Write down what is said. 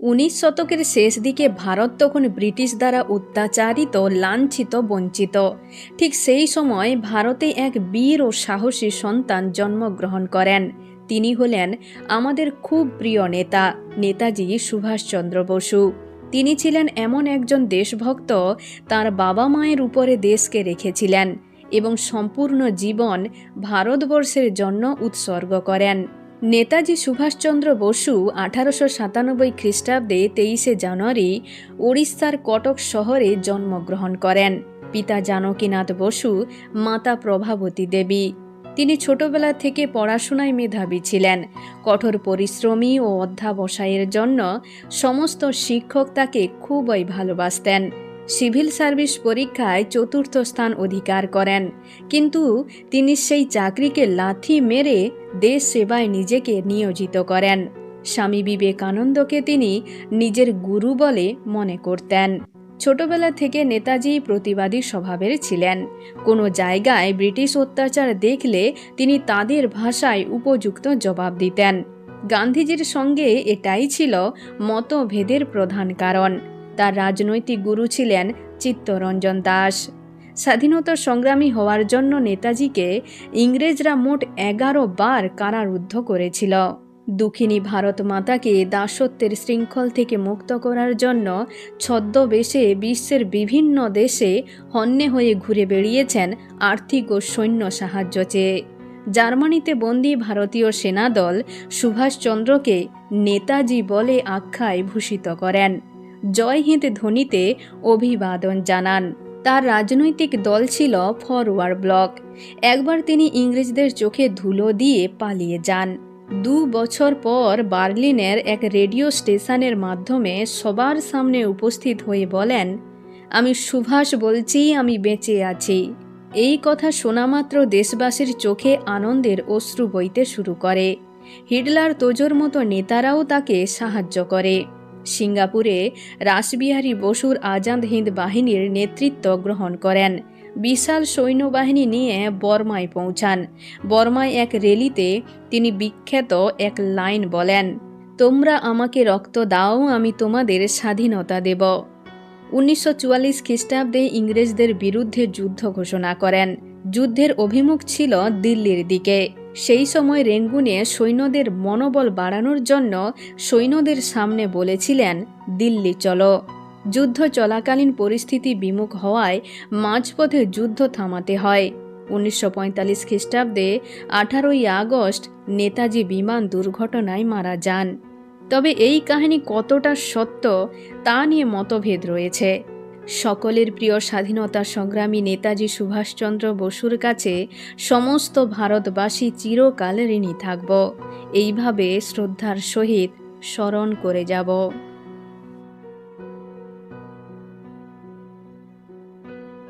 উনিশ শতকের শেষ দিকে ভারত তখন ব্রিটিশ দ্বারা অত্যাচারিত, লাঞ্ছিত, বঞ্চিত। ঠিক সেই সময় ভারতে এক বীর ও সাহসী সন্তান জন্মগ্রহণ করেন। তিনি হলেন আমাদের খুব প্রিয় নেতা, নেতাজি সুভাষচন্দ্র বসু। তিনি ছিলেন এমন একজন দেশভক্ত, তার বাবা মায়ের উপরে দেশকে রেখেছিলেন এবং সম্পূর্ণ জীবন ভারতবর্ষের জন্য উৎসর্গ করেন। নেতাজি সুভাষচন্দ্র বসু আঠারোশো সাতানব্বই খ্রিস্টাব্দে তেইশে জানুয়ারি উড়িষ্যার কটক শহরে জন্মগ্রহণ করেন। পিতা জানকীনাথ বসু, মাতা প্রভাবতী দেবী। তিনি ছোটবেলা থেকে পড়াশোনায় মেধাবী ছিলেন। কঠোর পরিশ্রমী ও অধ্যাবসায়ের জন্য সমস্ত শিক্ষক তাকে খুবই ভালোবাসতেন। সিভিল সার্ভিস পরীক্ষায় চতুর্থ স্থান অধিকার করেন। কিন্তু তিনি সেই চাকরিকে লাথি মেরে দেশ সেবায় নিজেকে নিয়োজিত করেন। স্বামী বিবেকানন্দকে তিনি নিজের গুরু বলে মনে করতেন। ছোটবেলা থেকে নেতাজি প্রতিবাদী স্বভাবের ছিলেন। কোনো জায়গায় ব্রিটিশ অত্যাচার দেখলে তিনি তাদের ভাষায় উপযুক্ত জবাব দিতেন। গান্ধীজির সঙ্গে এটাই ছিল মতভেদের প্রধান কারণ। তার রাজনৈতিক গুরু ছিলেন চিত্তরঞ্জন দাস। স্বাধীনতা সংগ্রামী হওয়ার জন্য নেতাজিকে ইংরেজরা মোট এগারো বার কারারুদ্ধ করেছিল। দুঃখিনী ভারত মাতাকে দাসত্বের শৃঙ্খল থেকে মুক্ত করার জন্য ছদ্মবেশে বিশ্বের বিভিন্ন দেশে হন্যে হয়ে ঘুরে বেড়িয়েছেন আর্থিক ও সৈন্য সাহায্য চেয়ে। জার্মানিতে বন্দী ভারতীয় সেনাদল সুভাষচন্দ্রকে নেতাজি বলে আখ্যায় ভূষিত করেন। জয় হিন্দ ধ্বনিতে অভিবাদন জানান। তার রাজনৈতিক দল ছিল ফরওয়ার্ড ব্লক। একবার তিনি ইংরেজদের চোখে ধুলো দিয়ে পালিয়ে যান। দু বছর পর বার্লিনের এক রেডিও স্টেশনের মাধ্যমে সবার সামনে উপস্থিত হয়ে বলেন, আমি সুভাষ বলছি, আমি বেঁচে আছি। এই কথা শোনামাত্র দেশবাসীর চোখে আনন্দের অশ্রু বইতে শুরু করে। হিটলার তোজোর মতো নেতারাও তাকে সাহায্য করে। সিঙ্গাপুরে রাসবিহারী বসুর আজাদ হিন্দ বাহিনীর নেতৃত্ব গ্রহণ করেন। বিশাল সৈন্যবাহিনী নিয়ে বর্মায় পৌঁছান। বর্মায় এক রেলিতে তিনি বিখ্যাত এক লাইন বলেন, তোমরা আমাকে রক্ত দাও, আমি তোমাদের স্বাধীনতা দেব। উনিশশো চুয়াল্লিশ খ্রিস্টাব্দে ইংরেজদের বিরুদ্ধে যুদ্ধ ঘোষণা করেন। যুদ্ধের অভিমুখ ছিল দিল্লির দিকে। সেই সময় রেঙ্গুনে সৈন্যদের মনোবল বাড়ানোর জন্য সৈন্যদের সামনে বলেছিলেন, দিল্লি চলো। যুদ্ধ চলাকালীন পরিস্থিতি বিমুখ হওয়ায় মাঝপথে যুদ্ধ থামাতে হয়। উনিশশো পঁয়তাল্লিশ খ্রিস্টাব্দে আঠারোই আগস্ট নেতাজি বিমান দুর্ঘটনায় মারা যান। তবে এই কাহিনী কতটা সত্য তা নিয়ে মতভেদ রয়েছে। সকলের প্রিয় স্বাধীনতা সংগ্রামী নেতাজি সুভাষচন্দ্র বসুর কাছে সমস্ত ভারতবাসী চিরকাল ঋণী থাকব। এইভাবে শ্রদ্ধার সহিত স্মরণ করে যাব।